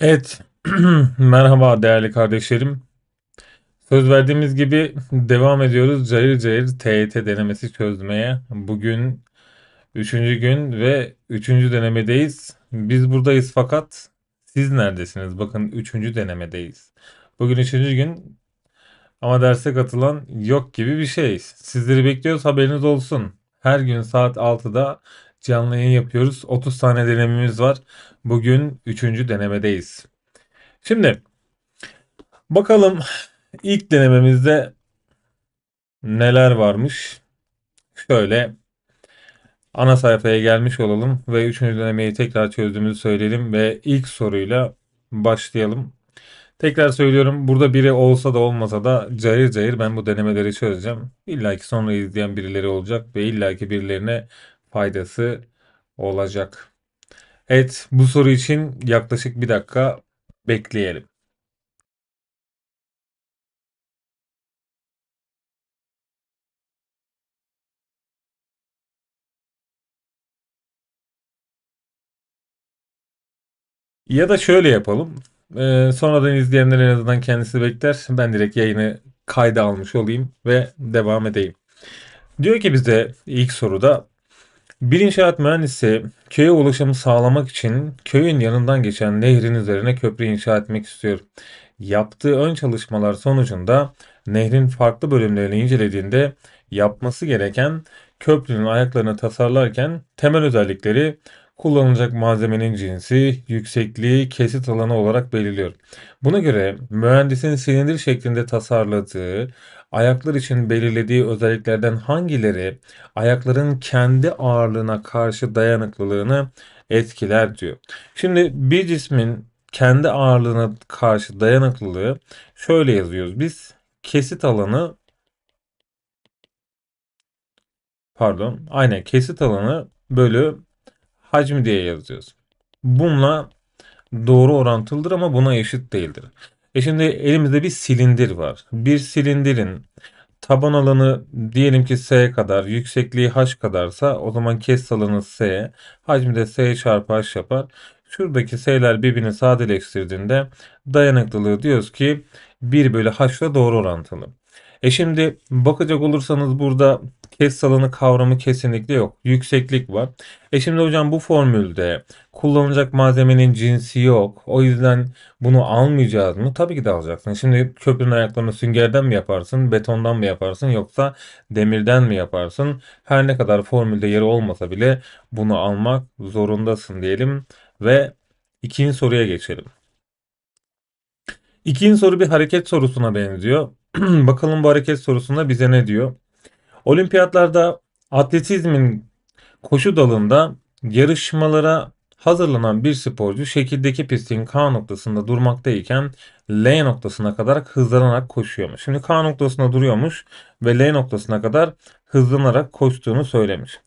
Evet, merhaba değerli kardeşlerim. Söz verdiğimiz gibi devam ediyoruz cayır cayır TYT denemesi çözmeye. Bugün üçüncü gün ve üçüncü denemedeyiz. Biz buradayız fakat siz neredesiniz? Bakın üçüncü denemedeyiz. Bugün üçüncü gün ama derse katılan yok gibi bir şey. Sizleri bekliyoruz haberiniz olsun. Her gün saat 6'da canlı yayın yapıyoruz. 30 tane denememiz var. Bugün üçüncü denemedeyiz. Şimdi bakalım ilk denememizde neler varmış. Şöyle ana sayfaya gelmiş olalım ve üçüncü denemeyi tekrar çözdüğümüzü söyleyelim ve ilk soruyla başlayalım. Tekrar söylüyorum burada biri olsa da olmasa da cayır cayır ben bu denemeleri çözeceğim. İlla ki sonra izleyen birileri olacak ve illa ki birilerine faydası olacak. Evet bu soru için yaklaşık bir dakika bekleyelim. Ya da şöyle yapalım. Ee, sonradan izleyenler en azından kendisi bekler. Ben direkt yayını kayda almış olayım ve devam edeyim. Diyor ki bize ilk soruda bir inşaat mühendisi köye ulaşımı sağlamak için köyün yanından geçen nehrin üzerine köprü inşa etmek istiyor. Yaptığı ön çalışmalar sonucunda nehrin farklı bölümlerini incelediğinde yapması gereken köprünün ayaklarını tasarlarken temel özellikleri kullanılacak malzemenin cinsi, yüksekliği, kesit alanı olarak belirliyor. Buna göre mühendisin silindir şeklinde tasarladığı, ayaklar için belirlediği özelliklerden hangileri ayakların kendi ağırlığına karşı dayanıklılığını etkiler diyor. Şimdi bir cismin kendi ağırlığına karşı dayanıklılığı şöyle yazıyoruz. Biz kesit alanı pardon aynen kesit alanı bölü hacmi diye yazıyoruz. Bununla doğru orantılıdır ama buna eşit değildir. E şimdi elimizde bir silindir var. Bir silindirin taban alanı diyelim ki S kadar, yüksekliği H kadarsa o zaman kes alanı S, hacmi de S çarpı H yapar. Şuradaki S'ler birbirini sadeleştirdiğinde dayanıklılığı diyoruz ki 1 bölü H ile doğru orantılı. E şimdi bakacak olursanız burada kes alanı kavramı kesinlikle yok. Yükseklik var. E şimdi hocam bu formülde kullanılacak malzemenin cinsi yok. O yüzden bunu almayacağız mı? Tabii ki de alacaksın. Şimdi köprünün ayaklarını süngerden mi yaparsın, betondan mı yaparsın yoksa demirden mi yaparsın? Her ne kadar formülde yeri olmasa bile bunu almak zorundasın diyelim ve ikinci soruya geçelim. İkinci soru bir hareket sorusuna benziyor. Bakalım bu hareket sorusunda bize ne diyor? Olimpiyatlarda atletizmin koşu dalında yarışmalara hazırlanan bir sporcu şekildeki pistin K noktasında durmaktayken L noktasına kadar hızlanarak koşuyormuş. Şimdi K noktasında duruyormuş ve L noktasına kadar hızlanarak koştuğunu söylemiş.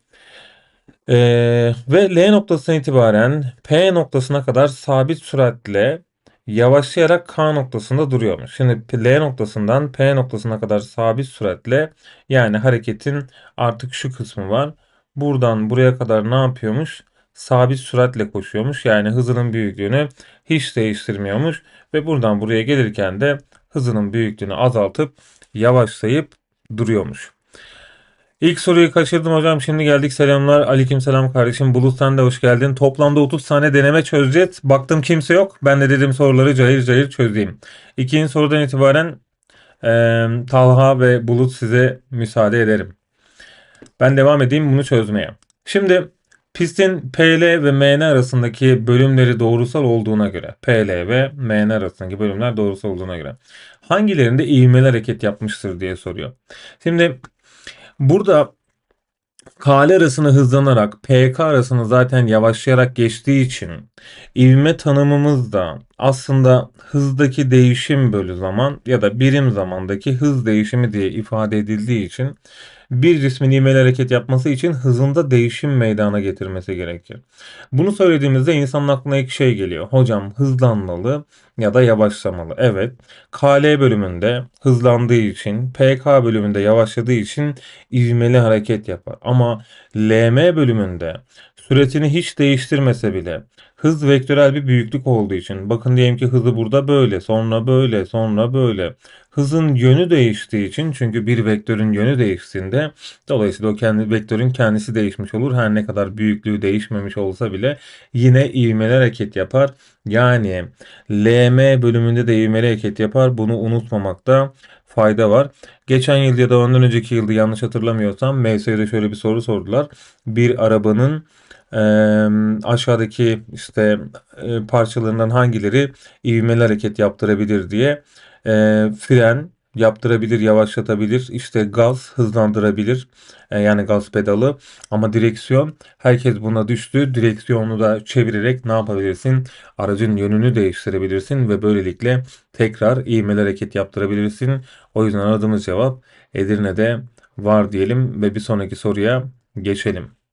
Ee, ve L noktasından itibaren P noktasına kadar sabit süratle yavaşlayarak K noktasında duruyormuş. Şimdi L noktasından P noktasına kadar sabit süratle yani hareketin artık şu kısmı var. Buradan buraya kadar ne yapıyormuş? Sabit süratle koşuyormuş. Yani hızının büyüklüğünü hiç değiştirmiyormuş. Ve buradan buraya gelirken de hızının büyüklüğünü azaltıp yavaşlayıp duruyormuş. İlk soruyu kaçırdım hocam. Şimdi geldik. Selamlar. Aleyküm selam kardeşim. Bulut sen de hoş geldin. Toplamda 30 tane deneme çözeceğiz. Baktım kimse yok. Ben de dedim soruları cayır cayır çözeyim. İkinci sorudan itibaren e, Talha ve Bulut size müsaade ederim. Ben devam edeyim bunu çözmeye. Şimdi pistin PL ve MN arasındaki bölümleri doğrusal olduğuna göre PL ve MN arasındaki bölümler doğrusal olduğuna göre hangilerinde ivmeli hareket yapmıştır diye soruyor. Şimdi Burada KL arasını hızlanarak PK arasını zaten yavaşlayarak geçtiği için ivme tanımımız da aslında hızdaki değişim bölü zaman ya da birim zamandaki hız değişimi diye ifade edildiği için bir cismin ivmeli hareket yapması için hızında değişim meydana getirmesi gerekir. Bunu söylediğimizde insanın aklına ilk şey geliyor. Hocam hızlanmalı ya da yavaşlamalı. Evet. KL bölümünde hızlandığı için, PK bölümünde yavaşladığı için ivmeli hareket yapar. Ama LM bölümünde süretini hiç değiştirmese bile Hız vektörel bir büyüklük olduğu için. Bakın diyelim ki hızı burada böyle, sonra böyle, sonra böyle. Hızın yönü değiştiği için çünkü bir vektörün yönü değiştiğinde dolayısıyla o kendi vektörün kendisi değişmiş olur. Her ne kadar büyüklüğü değişmemiş olsa bile yine ivmeli hareket yapar. Yani LM bölümünde de ivmeli hareket yapar. Bunu unutmamakta fayda var. Geçen yıl ya da ondan önceki yılda yanlış hatırlamıyorsam MS'de şöyle bir soru sordular. Bir arabanın e, aşağıdaki işte e, parçalarından hangileri ivmeli hareket yaptırabilir diye e, fren yaptırabilir, yavaşlatabilir, işte gaz hızlandırabilir, e, yani gaz pedalı ama direksiyon herkes buna düştü. Direksiyonu da çevirerek ne yapabilirsin? Aracın yönünü değiştirebilirsin ve böylelikle tekrar ivmeli hareket yaptırabilirsin. O yüzden aradığımız cevap Edirne'de var diyelim ve bir sonraki soruya geçelim.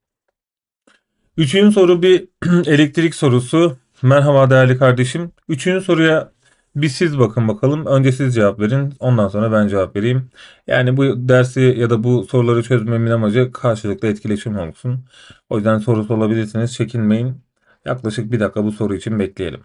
Üçüncü soru bir elektrik sorusu. Merhaba değerli kardeşim. Üçüncü soruya bir siz bakın bakalım. Önce siz cevap verin. Ondan sonra ben cevap vereyim. Yani bu dersi ya da bu soruları çözmemin amacı karşılıklı etkileşim olsun. O yüzden sorusu olabilirsiniz. Çekinmeyin. Yaklaşık bir dakika bu soru için bekleyelim.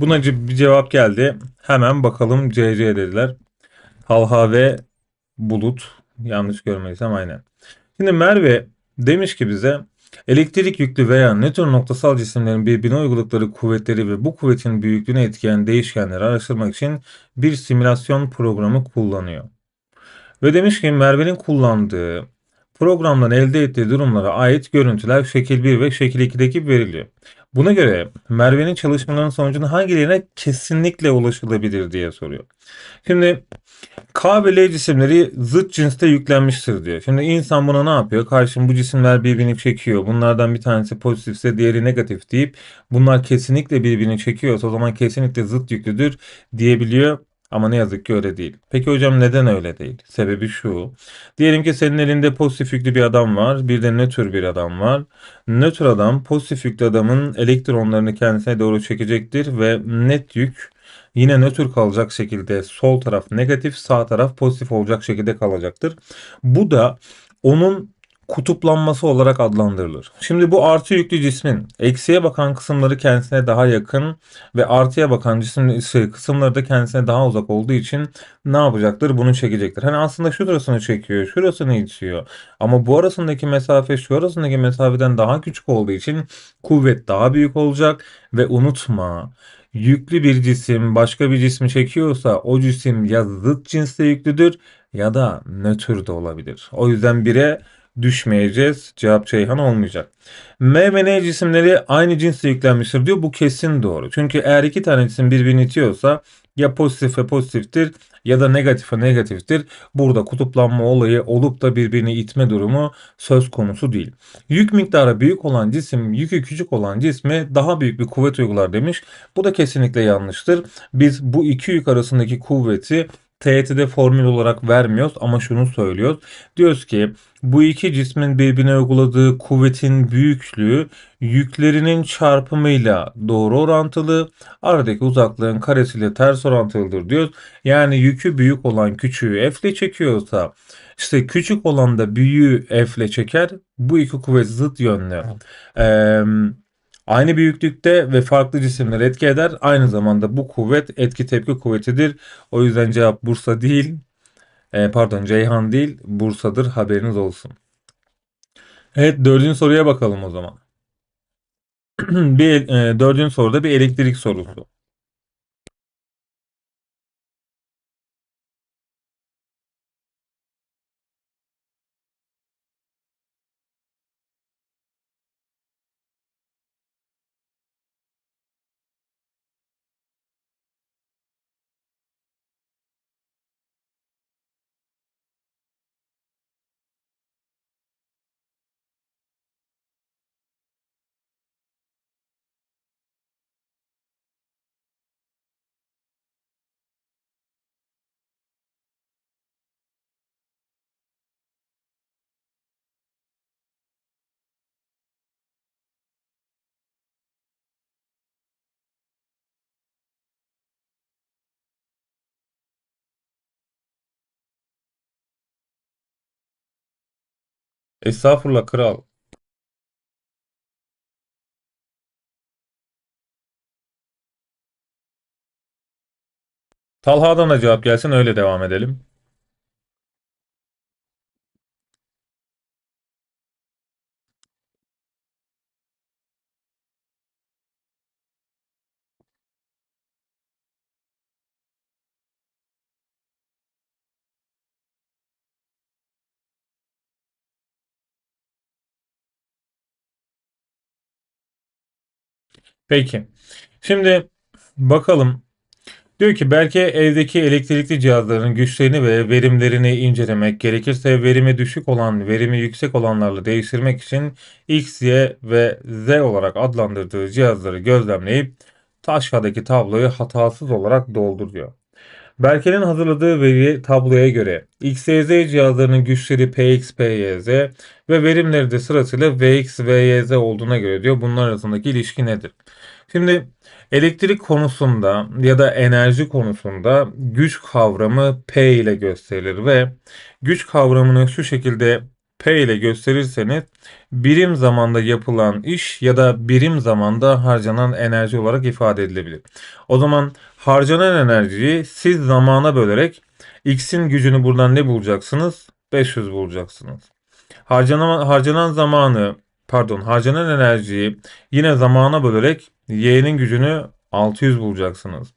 Buna bir cevap geldi. Hemen bakalım CC dediler. Talha ve Bulut. Yanlış görmediysem aynen. Şimdi Merve demiş ki bize elektrik yüklü veya nötr noktasal cisimlerin birbirine uyguladıkları kuvvetleri ve bu kuvvetin büyüklüğüne etkileyen değişkenleri araştırmak için bir simülasyon programı kullanıyor. Ve demiş ki Merve'nin kullandığı programdan elde ettiği durumlara ait görüntüler şekil 1 ve şekil 2'deki veriliyor. Buna göre Merve'nin çalışmalarının sonucunun hangilerine kesinlikle ulaşılabilir diye soruyor. Şimdi K ve L cisimleri zıt cinste yüklenmiştir diyor. Şimdi insan buna ne yapıyor? Karşım bu cisimler birbirini çekiyor. Bunlardan bir tanesi pozitifse diğeri negatif deyip bunlar kesinlikle birbirini çekiyorsa o zaman kesinlikle zıt yüklüdür diyebiliyor. Ama ne yazık ki öyle değil. Peki hocam neden öyle değil? Sebebi şu. Diyelim ki senin elinde pozitif yüklü bir adam var. Bir de nötr bir adam var. Nötr adam pozitif yüklü adamın elektronlarını kendisine doğru çekecektir ve net yük yine nötr kalacak şekilde sol taraf negatif sağ taraf pozitif olacak şekilde kalacaktır. Bu da onun kutuplanması olarak adlandırılır. Şimdi bu artı yüklü cismin eksiye bakan kısımları kendisine daha yakın ve artıya bakan cisim şey, kısımları da kendisine daha uzak olduğu için ne yapacaktır? Bunu çekecektir. Hani aslında şurasını çekiyor, şurasını itiyor. Ama bu arasındaki mesafe şu arasındaki mesafeden daha küçük olduğu için kuvvet daha büyük olacak ve unutma yüklü bir cisim başka bir cismi çekiyorsa o cisim ya zıt cinste yüklüdür ya da nötr de olabilir. O yüzden bire düşmeyeceğiz. Cevap Ceyhan olmayacak. M ve N cisimleri aynı cinsle yüklenmiştir diyor. Bu kesin doğru. Çünkü eğer iki tane cisim birbirini itiyorsa ya pozitif ve pozitiftir ya da negatif ve negatiftir. Burada kutuplanma olayı olup da birbirini itme durumu söz konusu değil. Yük miktarı büyük olan cisim yükü küçük olan cisme daha büyük bir kuvvet uygular demiş. Bu da kesinlikle yanlıştır. Biz bu iki yük arasındaki kuvveti TYT'de formül olarak vermiyoruz ama şunu söylüyoruz. Diyoruz ki bu iki cismin birbirine uyguladığı kuvvetin büyüklüğü yüklerinin çarpımıyla doğru orantılı, aradaki uzaklığın karesiyle ters orantılıdır diyoruz. Yani yükü büyük olan küçüğü F ile çekiyorsa işte küçük olan da büyüğü F ile çeker. Bu iki kuvvet zıt yönlü. Ee, Aynı büyüklükte ve farklı cisimler etki eder. Aynı zamanda bu kuvvet etki tepki kuvvetidir. O yüzden cevap Bursa değil, e, pardon Ceyhan değil, Bursa'dır haberiniz olsun. Evet dördüncü soruya bakalım o zaman. bir e, dördüncü soruda bir elektrik sorusu. Estağfurullah kral. Talha'dan da cevap gelsin öyle devam edelim. Peki. Şimdi bakalım. Diyor ki belki evdeki elektrikli cihazların güçlerini ve verimlerini incelemek, gerekirse verimi düşük olan, verimi yüksek olanlarla değiştirmek için X, Y ve Z olarak adlandırdığı cihazları gözlemleyip aşağıdaki tabloyu hatasız olarak dolduruyor. Berke'nin hazırladığı veri tabloya göre XYZ cihazlarının güçleri PX, PYZ ve verimleri de sırasıyla VX, VYZ olduğuna göre diyor bunlar arasındaki ilişki nedir? Şimdi elektrik konusunda ya da enerji konusunda güç kavramı P ile gösterilir ve güç kavramını şu şekilde P ile gösterirseniz birim zamanda yapılan iş ya da birim zamanda harcanan enerji olarak ifade edilebilir. O zaman harcanan enerjiyi siz zamana bölerek x'in gücünü buradan ne bulacaksınız? 500 bulacaksınız. Harcanan, harcanan zamanı pardon harcanan enerjiyi yine zamana bölerek y'nin gücünü 600 bulacaksınız.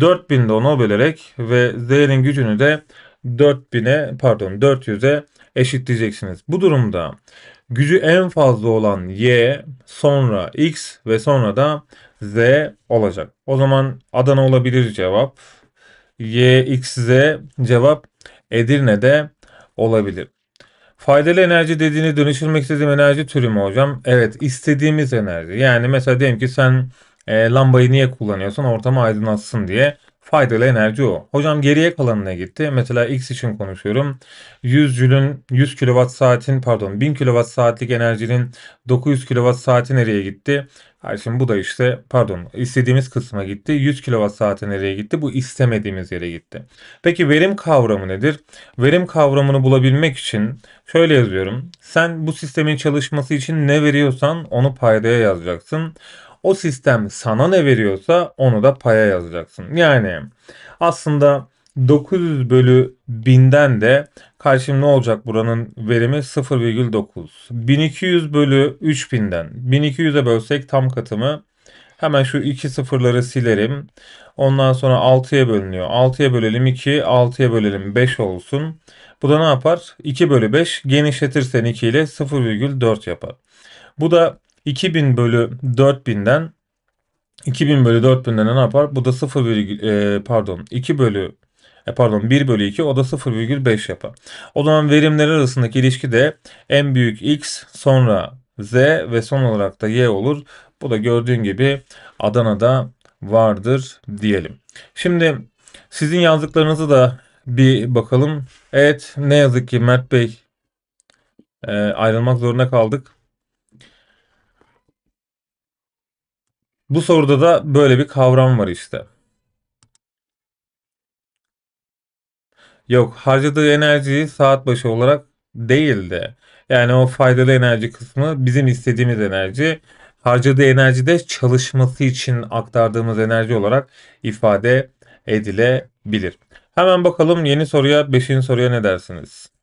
4000 de ona bölerek ve z'nin gücünü de 4000'e pardon 400'e eşitleyeceksiniz. Bu durumda gücü en fazla olan y, sonra x ve sonra da z olacak. O zaman Adana olabilir cevap. Y, x, z cevap Edirne'de olabilir. Faydalı enerji dediğini dönüştürmek istediğim enerji türü mü hocam? Evet istediğimiz enerji. Yani mesela diyelim ki sen e, lambayı niye kullanıyorsun? Ortamı aydınlatsın diye. Faydalı enerji o. Hocam geriye kalanı ne gitti? Mesela X için konuşuyorum. 100 jülün 100 kWh saatin pardon 1000 kWh saatlik enerjinin 900 kWh saati nereye gitti? Şimdi bu da işte pardon istediğimiz kısma gitti. 100 kWh saati nereye gitti? Bu istemediğimiz yere gitti. Peki verim kavramı nedir? Verim kavramını bulabilmek için şöyle yazıyorum. Sen bu sistemin çalışması için ne veriyorsan onu paydaya yazacaksın. O sistem sana ne veriyorsa onu da paya yazacaksın. Yani aslında 900 bölü 1000'den de karşım ne olacak buranın verimi 0,9. 1200 bölü 3000'den 1200'e bölsek tam katımı hemen şu iki sıfırları silerim. Ondan sonra 6'ya bölünüyor. 6'ya bölelim 2, 6'ya bölelim 5 olsun. Bu da ne yapar? 2 bölü 5 genişletirsen 2 ile 0,4 yapar. Bu da 2000 bölü 4000'den 2000 bölü 4000'den ne yapar? Bu da 0, e, pardon 2 bölü e, pardon 1 bölü 2 o da 0,5 yapar. O zaman verimler arasındaki ilişki de en büyük x sonra z ve son olarak da y olur. Bu da gördüğün gibi Adana'da vardır diyelim. Şimdi sizin yazdıklarınızı da bir bakalım. Evet ne yazık ki Mert Bey e, ayrılmak zorunda kaldık. Bu soruda da böyle bir kavram var işte. Yok harcadığı enerjiyi saat başı olarak değil de yani o faydalı enerji kısmı bizim istediğimiz enerji. Harcadığı enerji de çalışması için aktardığımız enerji olarak ifade edilebilir. Hemen bakalım yeni soruya 5. soruya ne dersiniz?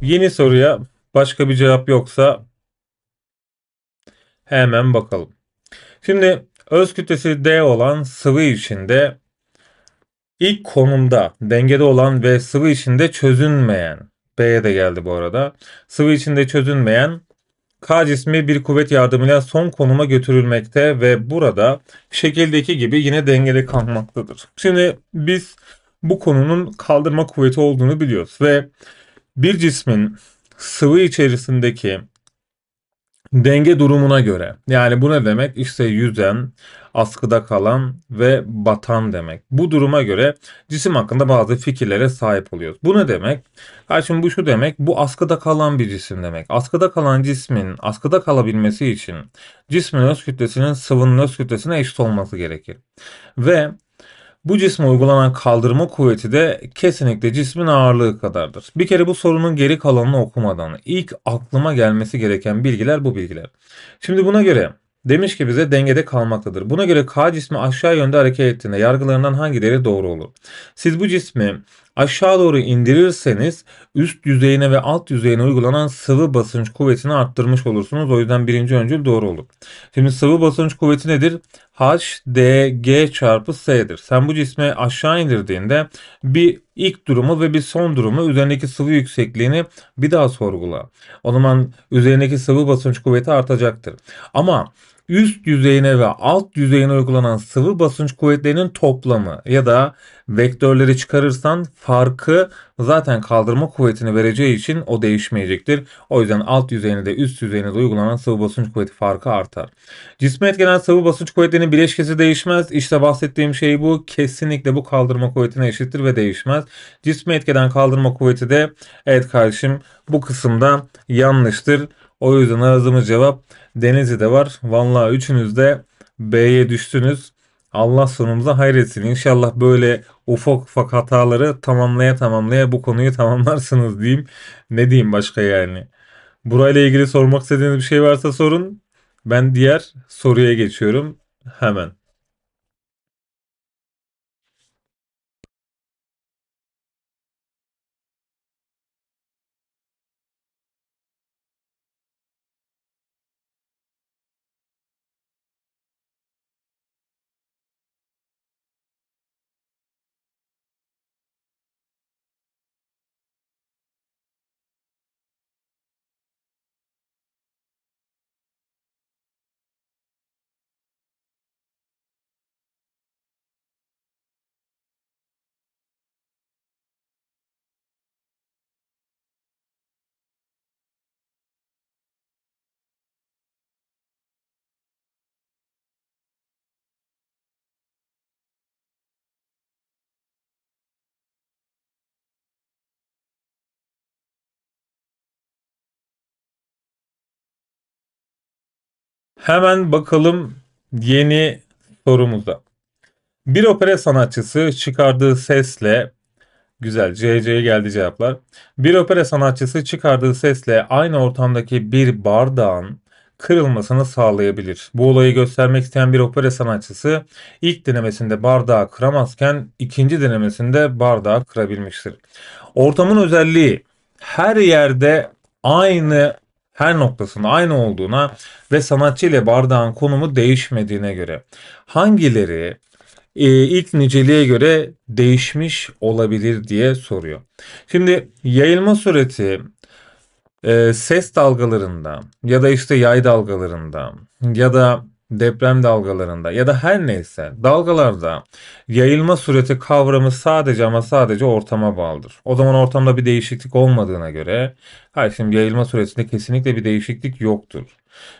Yeni soruya başka bir cevap yoksa hemen bakalım. Şimdi öz kütlesi D olan sıvı içinde İlk konumda dengede olan ve sıvı içinde çözünmeyen B'ye de geldi bu arada. Sıvı içinde çözünmeyen K cismi bir kuvvet yardımıyla son konuma götürülmekte ve burada şekildeki gibi yine dengede kalmaktadır. Şimdi biz bu konunun kaldırma kuvveti olduğunu biliyoruz ve bir cismin sıvı içerisindeki denge durumuna göre yani bu ne demek? İşte yüzen, askıda kalan ve batan demek. Bu duruma göre cisim hakkında bazı fikirlere sahip oluyoruz. Bu ne demek? Karşım bu şu demek. Bu askıda kalan bir cisim demek. Askıda kalan cismin askıda kalabilmesi için cismin öz kütlesinin sıvının öz kütlesine eşit olması gerekir. Ve bu cisme uygulanan kaldırma kuvveti de kesinlikle cismin ağırlığı kadardır. Bir kere bu sorunun geri kalanını okumadan ilk aklıma gelmesi gereken bilgiler bu bilgiler. Şimdi buna göre demiş ki bize dengede kalmaktadır. Buna göre K cismi aşağı yönde hareket ettiğinde yargılarından hangileri doğru olur? Siz bu cismi aşağı doğru indirirseniz üst yüzeyine ve alt yüzeyine uygulanan sıvı basınç kuvvetini arttırmış olursunuz. O yüzden birinci öncül doğru olur. Şimdi sıvı basınç kuvveti nedir? H, D, G çarpı S'dir. Sen bu cismi aşağı indirdiğinde bir ilk durumu ve bir son durumu üzerindeki sıvı yüksekliğini bir daha sorgula. O zaman üzerindeki sıvı basınç kuvveti artacaktır. Ama üst yüzeyine ve alt yüzeyine uygulanan sıvı basınç kuvvetlerinin toplamı ya da vektörleri çıkarırsan farkı zaten kaldırma kuvvetini vereceği için o değişmeyecektir. O yüzden alt yüzeyine de üst yüzeyine de uygulanan sıvı basınç kuvveti farkı artar. Cisme etkilenen sıvı basınç kuvvetlerinin bileşkesi değişmez. İşte bahsettiğim şey bu. Kesinlikle bu kaldırma kuvvetine eşittir ve değişmez. Cisme etkilenen kaldırma kuvveti de evet kardeşim bu kısımda yanlıştır. O yüzden aradığımız cevap Denizli'de var. Vallahi üçünüz de B'ye düştünüz. Allah sonumuza hayretsin. İnşallah böyle ufak ufak hataları tamamlaya tamamlaya bu konuyu tamamlarsınız diyeyim. Ne diyeyim başka yani. Burayla ilgili sormak istediğiniz bir şey varsa sorun. Ben diğer soruya geçiyorum. Hemen. Hemen bakalım yeni sorumuza. Bir opera sanatçısı çıkardığı sesle güzel CC'ye geldi cevaplar. Bir opera sanatçısı çıkardığı sesle aynı ortamdaki bir bardağın kırılmasını sağlayabilir. Bu olayı göstermek isteyen bir opera sanatçısı ilk denemesinde bardağı kıramazken ikinci denemesinde bardağı kırabilmiştir. Ortamın özelliği her yerde aynı her noktasında aynı olduğuna ve sanatçı ile bardağın konumu değişmediğine göre hangileri e, ilk niceliğe göre değişmiş olabilir diye soruyor. Şimdi yayılma süreti e, ses dalgalarında ya da işte yay dalgalarında ya da deprem dalgalarında ya da her neyse dalgalarda yayılma süreti kavramı sadece ama sadece ortama bağlıdır. O zaman ortamda bir değişiklik olmadığına göre hayır şimdi yayılma süresinde kesinlikle bir değişiklik yoktur.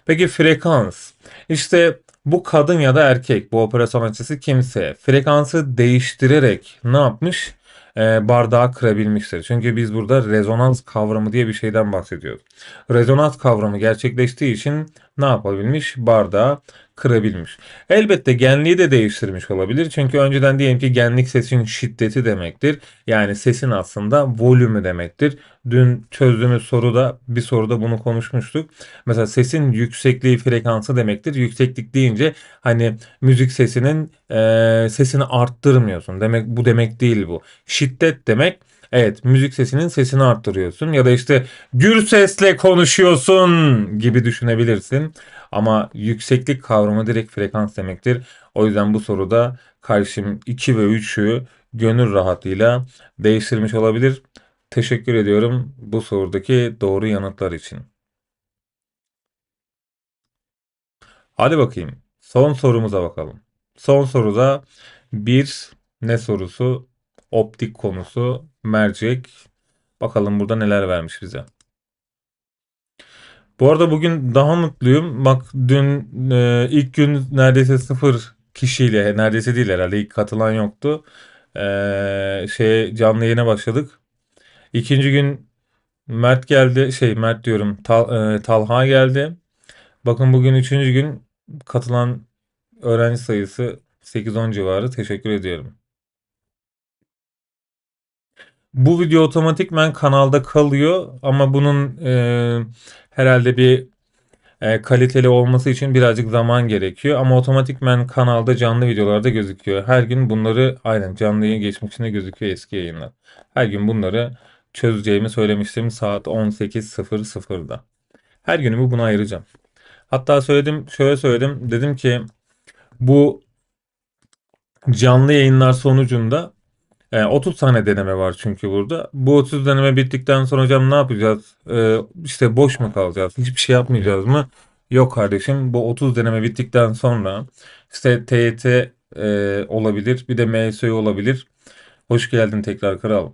Peki frekans işte bu kadın ya da erkek bu opera sanatçısı kimse frekansı değiştirerek ne yapmış? e, bardağı kırabilmiştir. Çünkü biz burada rezonans kavramı diye bir şeyden bahsediyoruz. Rezonans kavramı gerçekleştiği için ne yapabilmiş? Bardağı kırabilmiş. Elbette genliği de değiştirmiş olabilir. Çünkü önceden diyelim ki genlik sesin şiddeti demektir. Yani sesin aslında volümü demektir. Dün çözdüğümüz soruda bir soruda bunu konuşmuştuk. Mesela sesin yüksekliği frekansı demektir. Yükseklik deyince hani müzik sesinin e, sesini arttırmıyorsun. Demek bu demek değil bu. Şiddet demek Evet müzik sesinin sesini arttırıyorsun ya da işte gür sesle konuşuyorsun gibi düşünebilirsin. Ama yükseklik kavramı direkt frekans demektir. O yüzden bu soruda karşım 2 ve 3'ü gönül rahatlığıyla değiştirmiş olabilir. Teşekkür ediyorum bu sorudaki doğru yanıtlar için. Hadi bakayım. Son sorumuza bakalım. Son soruda bir ne sorusu? Optik konusu, mercek. Bakalım burada neler vermiş bize. Bu arada bugün daha mutluyum. Bak dün e, ilk gün neredeyse sıfır kişiyle, neredeyse değil herhalde ilk katılan yoktu. E, şey canlı yayına başladık. İkinci gün Mert geldi, şey Mert diyorum, Tal, e, Talha geldi. Bakın bugün üçüncü gün katılan öğrenci sayısı 8-10 civarı. Teşekkür ediyorum. Bu video otomatikmen kanalda kalıyor ama bunun e, herhalde bir e, kaliteli olması için birazcık zaman gerekiyor. Ama otomatikmen kanalda canlı videolarda gözüküyor. Her gün bunları aynen canlı yayın geçmişinde gözüküyor eski yayınlar. Her gün bunları çözeceğimi söylemiştim saat 18.00'da. Her günümü buna ayıracağım. Hatta söyledim, şöyle söyledim. Dedim ki bu canlı yayınlar sonucunda e, 30 tane deneme var çünkü burada. Bu 30 deneme bittikten sonra hocam ne yapacağız? E, işte boş mu kalacağız? Hiçbir şey yapmayacağız mı? Yok kardeşim bu 30 deneme bittikten sonra işte TYT e, olabilir bir de MSÖ olabilir. Hoş geldin tekrar kral.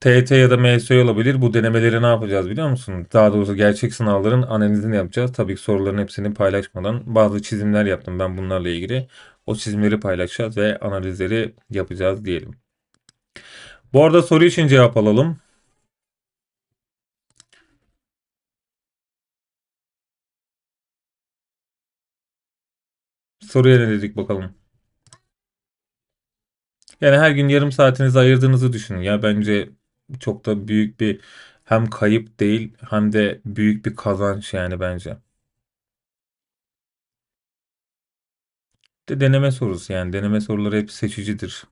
TYT ya da MSÖ olabilir. Bu denemeleri ne yapacağız biliyor musun? Daha doğrusu gerçek sınavların analizini yapacağız. Tabii ki soruların hepsini paylaşmadan bazı çizimler yaptım ben bunlarla ilgili. O çizimleri paylaşacağız ve analizleri yapacağız diyelim. Bu arada soru için cevap alalım. Soruya ne dedik bakalım. Yani her gün yarım saatinizi ayırdığınızı düşünün. Ya bence çok da büyük bir hem kayıp değil hem de büyük bir kazanç yani bence. De deneme sorusu yani deneme soruları hep seçicidir.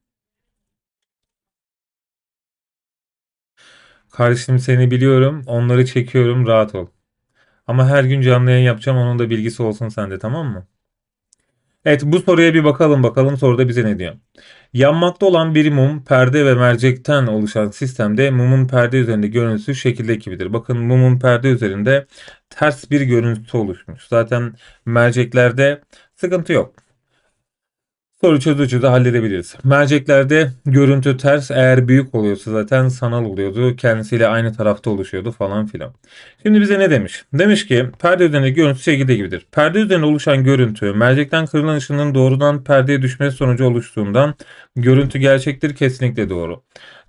Kardeşim seni biliyorum. Onları çekiyorum. Rahat ol. Ama her gün canlı yayın yapacağım. Onun da bilgisi olsun sende tamam mı? Evet bu soruya bir bakalım bakalım soruda bize ne diyor. Yanmakta olan bir mum perde ve mercekten oluşan sistemde mumun perde üzerinde görüntüsü şekilde gibidir. Bakın mumun perde üzerinde ters bir görüntü oluşmuş. Zaten merceklerde sıkıntı yok. Soru çözü çözü halledebiliriz. Merceklerde görüntü ters eğer büyük oluyorsa zaten sanal oluyordu. Kendisiyle aynı tarafta oluşuyordu falan filan. Şimdi bize ne demiş? Demiş ki perde üzerindeki görüntü şekilde gibidir. Perde üzerinde oluşan görüntü mercekten kırılan ışının doğrudan perdeye düşmesi sonucu oluştuğundan görüntü gerçektir kesinlikle doğru.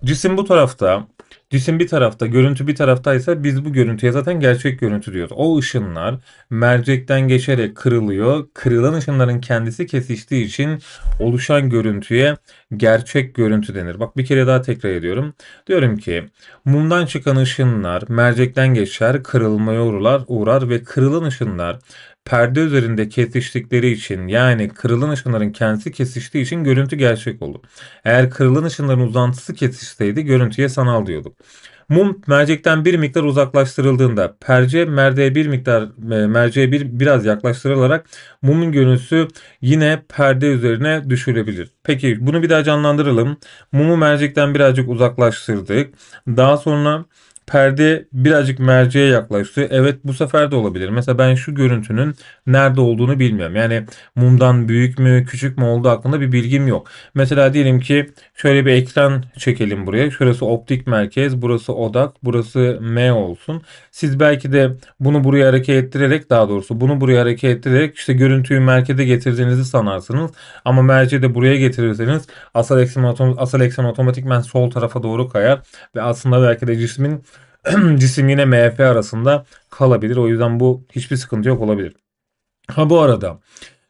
Cisim bu tarafta Cisim bir tarafta, görüntü bir taraftaysa biz bu görüntüye zaten gerçek görüntü diyoruz. O ışınlar mercekten geçerek kırılıyor. Kırılan ışınların kendisi kesiştiği için oluşan görüntüye gerçek görüntü denir. Bak bir kere daha tekrar ediyorum. Diyorum ki mumdan çıkan ışınlar mercekten geçer, kırılmaya uğrar, uğrar ve kırılan ışınlar perde üzerinde kesiştikleri için yani kırılan ışınların kendisi kesiştiği için görüntü gerçek olur. Eğer kırılan ışınların uzantısı kesişseydi görüntüye sanal diyorduk. Mum mercekten bir miktar uzaklaştırıldığında perce merceğe bir miktar e, merceğe bir biraz yaklaştırılarak mumun görüntüsü yine perde üzerine düşürebilir. Peki bunu bir daha canlandıralım. Mumu mercekten birazcık uzaklaştırdık. Daha sonra perde birazcık merceğe yaklaştı. Evet bu sefer de olabilir. Mesela ben şu görüntünün nerede olduğunu bilmiyorum. Yani mumdan büyük mü küçük mü olduğu hakkında bir bilgim yok. Mesela diyelim ki şöyle bir ekran çekelim buraya. Şurası optik merkez, burası odak, burası M olsun. Siz belki de bunu buraya hareket ettirerek daha doğrusu bunu buraya hareket ettirerek işte görüntüyü merkeze getirdiğinizi sanarsınız. Ama merceği de buraya getirirseniz asal eksen, asal eksen otomatikmen sol tarafa doğru kayar ve aslında belki de cismin cisim yine MF arasında kalabilir. O yüzden bu hiçbir sıkıntı yok olabilir. Ha bu arada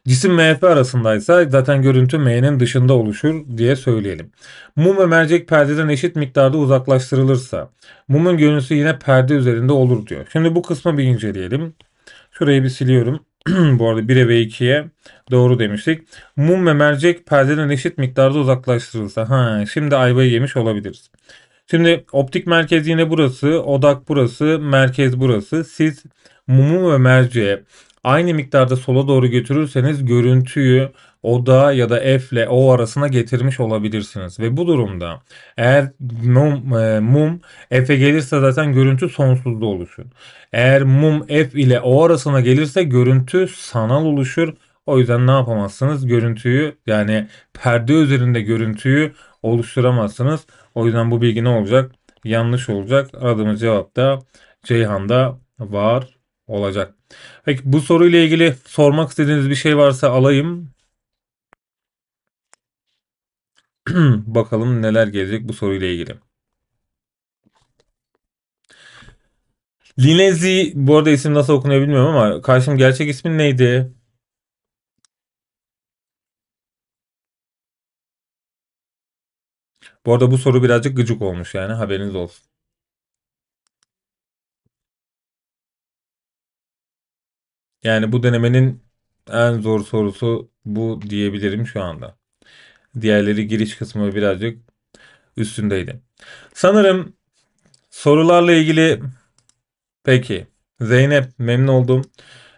cisim MF arasındaysa zaten görüntü M'nin dışında oluşur diye söyleyelim. Mum ve mercek perdeden eşit miktarda uzaklaştırılırsa mumun görüntüsü yine perde üzerinde olur diyor. Şimdi bu kısmı bir inceleyelim. Şurayı bir siliyorum. bu arada 1'e ve 2'ye doğru demiştik. Mum ve mercek perdeden eşit miktarda uzaklaştırılsa. Ha, şimdi ayvayı yemiş olabiliriz. Şimdi optik merkez yine burası, odak burası, merkez burası. Siz mumu ve merceğe aynı miktarda sola doğru götürürseniz görüntüyü o da ya da F ile O arasına getirmiş olabilirsiniz. Ve bu durumda eğer mum, e, mum F'e gelirse zaten görüntü sonsuzda oluşur. Eğer mum F ile O arasına gelirse görüntü sanal oluşur. O yüzden ne yapamazsınız? Görüntüyü yani perde üzerinde görüntüyü oluşturamazsınız. O yüzden bu bilgi ne olacak? Yanlış olacak. Aradığımız cevap da Ceyhan'da var olacak. Peki bu soruyla ilgili sormak istediğiniz bir şey varsa alayım. Bakalım neler gelecek bu soruyla ilgili. Linezi bu arada isim nasıl okunuyor bilmiyorum ama karşım gerçek ismin neydi? Bu arada bu soru birazcık gıcık olmuş yani haberiniz olsun. Yani bu denemenin en zor sorusu bu diyebilirim şu anda. Diğerleri giriş kısmı birazcık üstündeydi. Sanırım sorularla ilgili peki Zeynep memnun oldum.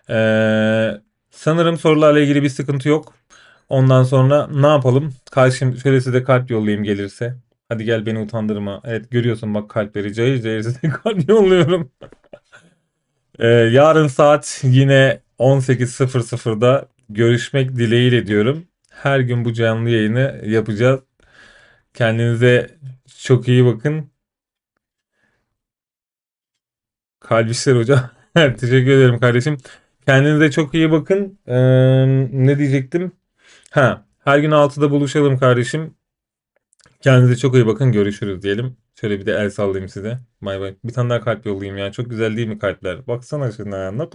Ee, sanırım sorularla ilgili bir sıkıntı yok. Ondan sonra ne yapalım? Karşım şöyle size kalp yollayayım gelirse. Hadi gel beni utandırma. Evet görüyorsun bak kalpleri cayır cayır size kalp yolluyorum. Ee, yarın saat yine 18.00'da görüşmek dileğiyle diyorum. Her gün bu canlı yayını yapacağız. Kendinize çok iyi bakın. Kalbişler hocam. Teşekkür ederim kardeşim. Kendinize çok iyi bakın. Ee, ne diyecektim? Ha, her gün 6'da buluşalım kardeşim. Kendinize çok iyi bakın. Görüşürüz diyelim. Şöyle bir de el sallayayım size. Bay bay. Bir tane daha kalp yollayayım ya. Çok güzel değil mi kalpler? Baksana şuna. Ne